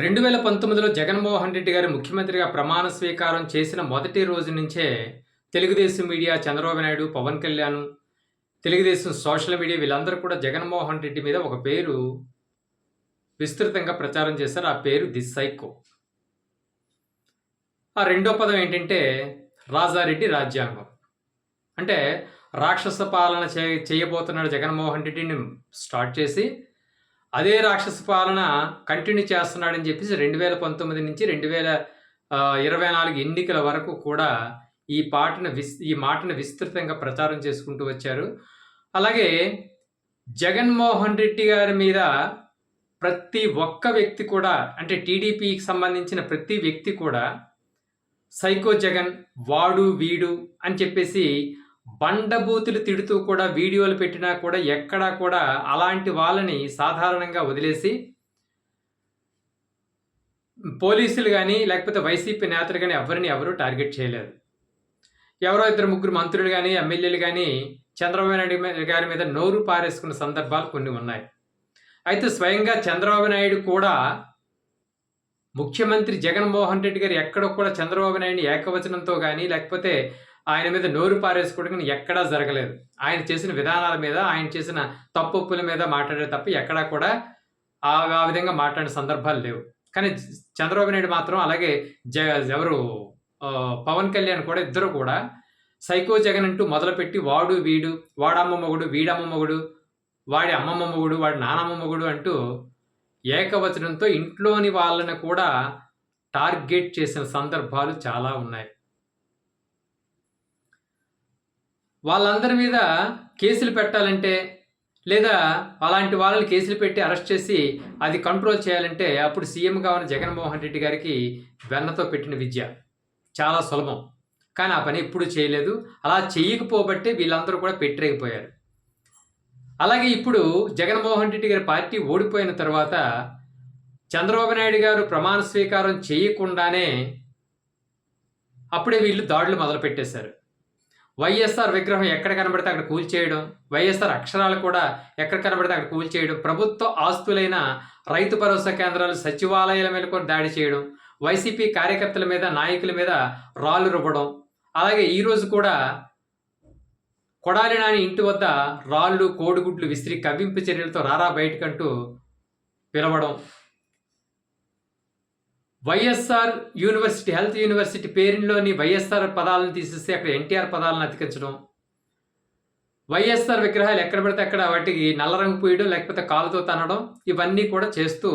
రెండు వేల పంతొమ్మిదిలో జగన్మోహన్ రెడ్డి గారు ముఖ్యమంత్రిగా ప్రమాణ స్వీకారం చేసిన మొదటి రోజు నుంచే Telugudesam media Chandrababu Naidu Pawan Kalyan Telugudesam social media వీళ్ళందరూ కూడా జగన్మోహన్ రెడ్డి మీద ఒక పేరు విస్తృతంగా ప్రచారం చేశారు. ఆ పేరు ది సైకో. ఆ రెండో పదం ఏంటంటే రాజారెడ్డి రాజ్యాంగం. అంటే రాక్షస పాలన చే చేయబోతున్నాడు జగన్మోహన్ రెడ్డిని స్టార్ట్ చేసి అదే రాక్షస పాలన కంటిన్యూ చేస్తున్నాడని చెప్పేసి రెండు వేల పంతొమ్మిది నుంచి రెండు వేల ఇరవై నాలుగు ఎన్నికల వరకు కూడా ఈ పాటను విస్ ఈ మాటను విస్తృతంగా ప్రచారం చేసుకుంటూ వచ్చారు. అలాగే జగన్మోహన్ రెడ్డి గారి మీద ప్రతి ఒక్క వ్యక్తి కూడా అంటే టీడీపీకి సంబంధించిన ప్రతి వ్యక్తి కూడా సైకో జగన్ వాడు వీడు అని చెప్పేసి బండబూతులు తిడుతూ కూడా వీడియోలు పెట్టినా కూడా ఎక్కడా కూడా అలాంటి వాళ్ళని సాధారణంగా వదిలేసి పోలీసులు కానీ లేకపోతే వైసీపీ నేతలు కానీ ఎవరిని ఎవరు టార్గెట్ చేయలేదు. ఎవరో ఇద్దరు ముగ్గురు మంత్రులు కానీ ఎమ్మెల్యేలు కానీ చంద్రబాబు నాయుడు గారి మీద నోరు పారేసుకున్న సందర్భాలు కొన్ని ఉన్నాయి. అయితే స్వయంగా చంద్రబాబు నాయుడు కూడా ముఖ్యమంత్రి జగన్మోహన్ రెడ్డి గారు ఎక్కడ కూడా చంద్రబాబు నాయుడు ఏకవచనంతో కానీ లేకపోతే ఆయన మీద నోరు పారేసుకోవడం ఎక్కడా జరగలేదు. ఆయన చేసిన విధానాల మీద ఆయన చేసిన తప్పుల మీద మాట్లాడే తప్ప ఎక్కడా కూడా ఆ ఆ విధంగా మాట్లాడిన సందర్భాలు లేవు. కానీ చంద్రబాబు నాయుడు మాత్రం అలాగే జ ఎవరు పవన్ కళ్యాణ్ కూడా ఇద్దరు కూడా సైకో జగన్ అంటూ మొదలుపెట్టి వాడు వీడు వాడమ్మ మొగుడు వీడమ్మ మొగుడు వాడి అమ్మమ్మ మొగుడు వాడి నానమ్మ మొగుడు అంటూ ఏకవచనంతో ఇంట్లోని వాళ్ళని కూడా టార్గెట్ చేసిన సందర్భాలు చాలా ఉన్నాయి. వాళ్ళందరి మీద కేసులు పెట్టాలంటే లేదా అలాంటి వాళ్ళని కేసులు పెట్టి అరెస్ట్ చేసి అది కంట్రోల్ చేయాలంటే అప్పుడు సీఎంగా ఉన్న జగన్మోహన్ రెడ్డి గారికి వెన్నతో పెట్టిన విద్య చాలా సులభం. కానీ ఆ పని ఎప్పుడు చేయలేదు. అలా చేయకపోబట్టే వీళ్ళందరూ కూడా పెట్టరేకపోయారు అలాగే ఇప్పుడు జగన్మోహన్ రెడ్డి గారి పార్టీ ఓడిపోయిన తర్వాత చంద్రబాబు నాయుడు గారు ప్రమాణ స్వీకారం చేయకుండానే అప్పుడే వీళ్ళు దాడులు మొదలుపెట్టేశారు. వైఎస్ఆర్ విగ్రహం ఎక్కడ కనబడితే అక్కడ కూల్చేయడం వైఎస్ఆర్ అక్షరాలు కూడా ఎక్కడ కనబడితే అక్కడ కూల్చేయడం ప్రభుత్వ ఆస్తులైన రైతు భరోసా కేంద్రాలు సచివాలయాల మీద కూడా దాడి చేయడం వైసీపీ కార్యకర్తల మీద నాయకుల మీద రాళ్ళు రువ్వడం అలాగే ఈరోజు కూడా కొడాలి నాని ఇంటి వద్ద రాళ్ళు కోడిగుడ్లు విసిరి కవ్వింపు చర్యలతో రారా బయటకంటూ పిలవడం వైఎస్ఆర్ యూనివర్సిటీ హెల్త్ యూనివర్సిటీ పేరులోని వైఎస్ఆర్ పదాలను తీసేస్తే అక్కడ ఎన్టీఆర్ పదాలను అతికించడం. వైఎస్ఆర్ విగ్రహాలు ఎక్కడ పడితే అక్కడ వాటికి నల్ల రంగు పూయడం లేకపోతే కాలుతో తనడం ఇవన్నీ కూడా చేస్తూ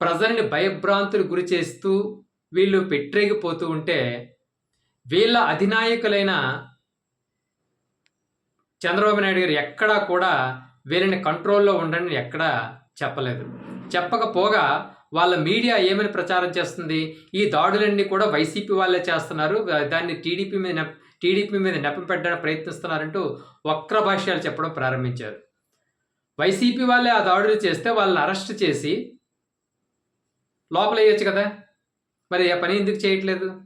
ప్రజల్ని భయభ్రాంతులు గురి చేస్తూ వీళ్ళు పెట్టరేగిపోతూ ఉంటే వీళ్ళ అధినాయకులైన చంద్రబాబు నాయుడు గారు ఎక్కడా కూడా వీళ్ళని కంట్రోల్లో ఉండండి ఎక్కడా చెప్పలేదు. చెప్పకపోగా వాళ్ళ మీడియా ఏమని ప్రచారం చేస్తుంది? ఈ దాడులన్నీ కూడా వైసీపీ వాళ్ళే చేస్తున్నారు. దాన్ని టీడీపీ మీద టీడీపీ మీద నెపం పెట్టడానికి ప్రయత్నిస్తున్నారంటూ వక్ర భాష్యాలు చెప్పడం ప్రారంభించారు. వైసీపీ వాళ్ళే ఆ దాడులు చేస్తే వాళ్ళని అరెస్ట్ చేసి లోపల వేయచ్చు కదా? మరి ఆ పని ఎందుకు చేయట్లేదు?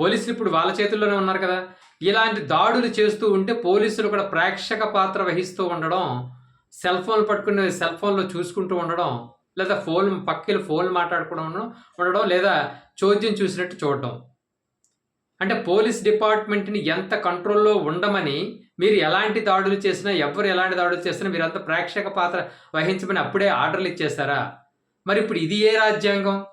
పోలీసులు ఇప్పుడు వాళ్ళ చేతుల్లోనే ఉన్నారు కదా? ఇలాంటి దాడులు చేస్తూ ఉంటే పోలీసులు కూడా ప్రేక్షక పాత్ర వహిస్తూ ఉండడం సెల్ ఫోన్ పట్టుకుని సెల్ ఫోన్లో చూసుకుంటూ ఉండడం లేదా ఫోన్ పక్కలు ఫోన్ మాట్లాడుకోవడం ఉండడం లేదా చోద్యం చూసినట్టు చూడడం. అంటే పోలీస్ డిపార్ట్మెంట్ని ఎంత కంట్రోల్లో ఉండమని మీరు ఎలాంటి దాడులు చేసినా ఎవరు ఎలాంటి దాడులు చేసినా మీరంతా ప్రేక్షక పాత్ర వహించమని అప్పుడే ఆర్డర్లు ఇచ్చేస్తారా మరి ఇప్పుడు ఇది ఏ రాజ్యాంగం?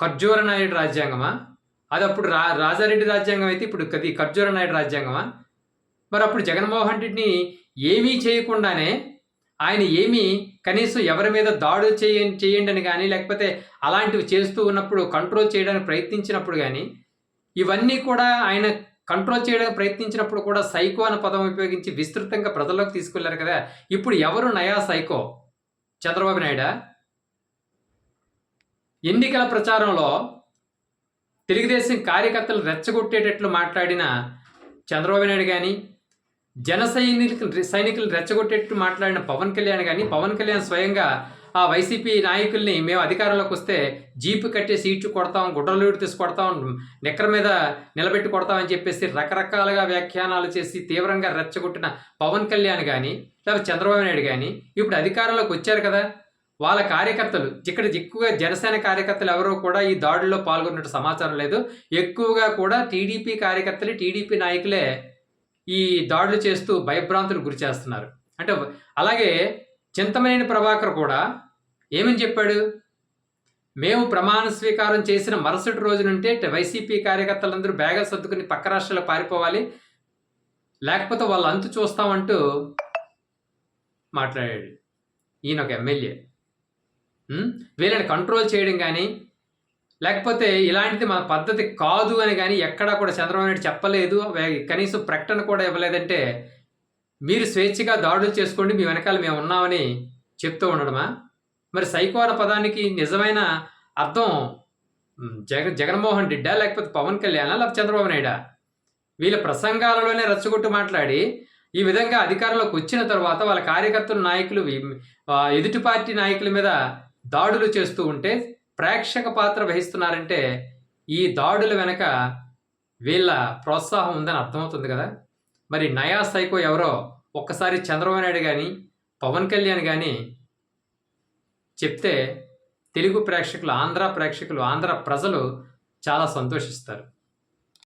ఖర్జూర నాయుడు రాజ్యాంగమా? అది అప్పుడు రా రాజారెడ్డి రాజ్యాంగం అయితే ఇప్పుడు అది ఖర్జూర నాయుడు రాజ్యాంగమా? మరి అప్పుడు జగన్మోహన్ రెడ్డిని ఏమీ చేయకుండానే ఆయన ఏమీ కనీసం ఎవరి మీద దాడులు చేయ చేయండి అని కానీ లేకపోతే అలాంటివి చేస్తూ ఉన్నప్పుడు కంట్రోల్ చేయడానికి ప్రయత్నించినప్పుడు కానీ ఇవన్నీ కూడా ఆయన కంట్రోల్ చేయడానికి ప్రయత్నించినప్పుడు కూడా సైకో అనే పదం ఉపయోగించి విస్తృతంగా ప్రజల్లోకి తీసుకెళ్ళారు కదా. ఇప్పుడు ఎవరు నయా సైకో? చంద్రబాబు నాయుడా? ఎన్నికల ప్రచారంలో తెలుగుదేశం కార్యకర్తలు రెచ్చగొట్టేటట్లు మాట్లాడిన చంద్రబాబు నాయుడు కానీ జన సైనికులు సైనికులు రెచ్చగొట్టేట్టు మాట్లాడిన పవన్ కళ్యాణ్ కానీ పవన్ కళ్యాణ్ స్వయంగా ఆ వైసీపీ నాయకుల్ని మేము అధికారంలోకి వస్తే జీపు కట్టే సీట్లు కొడతాం గుడ్డలు తీసి కొడతాం మీద నిలబెట్టి కొడతామని చెప్పేసి రకరకాలుగా వ్యాఖ్యానాలు చేసి తీవ్రంగా రెచ్చగొట్టిన పవన్ కళ్యాణ్ కానీ లేకపోతే చంద్రబాబు నాయుడు కానీ ఇప్పుడు అధికారంలోకి వచ్చారు కదా. వాళ్ళ కార్యకర్తలు ఇక్కడ ఎక్కువగా జనసేన కార్యకర్తలు ఎవరో కూడా ఈ దాడుల్లో పాల్గొన్నట్టు సమాచారం లేదు. ఎక్కువగా కూడా టీడీపీ కార్యకర్తలు టీడీపీ నాయకులే ఈ దాడులు చేస్తూ భయభ్రాంతులు గురి చేస్తున్నారు. అంటే అలాగే చింతమనేని ప్రభాకర్ కూడా ఏమని చెప్పాడు? మేము ప్రమాణ స్వీకారం చేసిన మరుసటి రోజు నుంటే వైసీపీ కార్యకర్తలందరూ బ్యాగలు సర్దుకుని పక్క రాష్ట్రాల్లో పారిపోవాలి. లేకపోతే వాళ్ళు అంతు చూస్తామంటూ మాట్లాడాడు. ఈయన ఒక ఎమ్మెల్యే వీళ్ళని కంట్రోల్ చేయడం కానీ లేకపోతే ఇలాంటిది మన పద్ధతి కాదు అని కానీ ఎక్కడా కూడా చంద్రబాబు నాయుడు చెప్పలేదు. కనీసం ప్రకటన కూడా ఇవ్వలేదంటే మీరు స్వేచ్ఛగా దాడులు చేసుకోండి మీ వెనకాల మేము ఉన్నామని చెప్తూ ఉండడమా? మరి సైకో అన్న పదానికి నిజమైన అర్థం జగ జగన్మోహన్ రెడ్డా లేకపోతే పవన్ కళ్యాణా లేకపోతే చంద్రబాబు నాయుడా? వీళ్ళ ప్రసంగాలలోనే రచ్చగొట్టు మాట్లాడి ఈ విధంగా అధికారంలోకి వచ్చిన తర్వాత వాళ్ళ కార్యకర్తలు నాయకులు ఎదుటి పార్టీ నాయకుల మీద దాడులు చేస్తూ ఉంటే ప్రేక్షక పాత్ర వహిస్తున్నారంటే ఈ దాడుల వెనక వీళ్ళ ప్రోత్సాహం ఉందని అర్థమవుతుంది కదా? మరి నయా సైకో ఎవరో? ఒక్కసారి చంద్రబాబు నాయుడు కానీ పవన్ కళ్యాణ్ కానీ చెప్తే తెలుగు ప్రేక్షకులు ఆంధ్ర ప్రేక్షకులు ఆంధ్ర ప్రజలు చాలా సంతోషిస్తారు.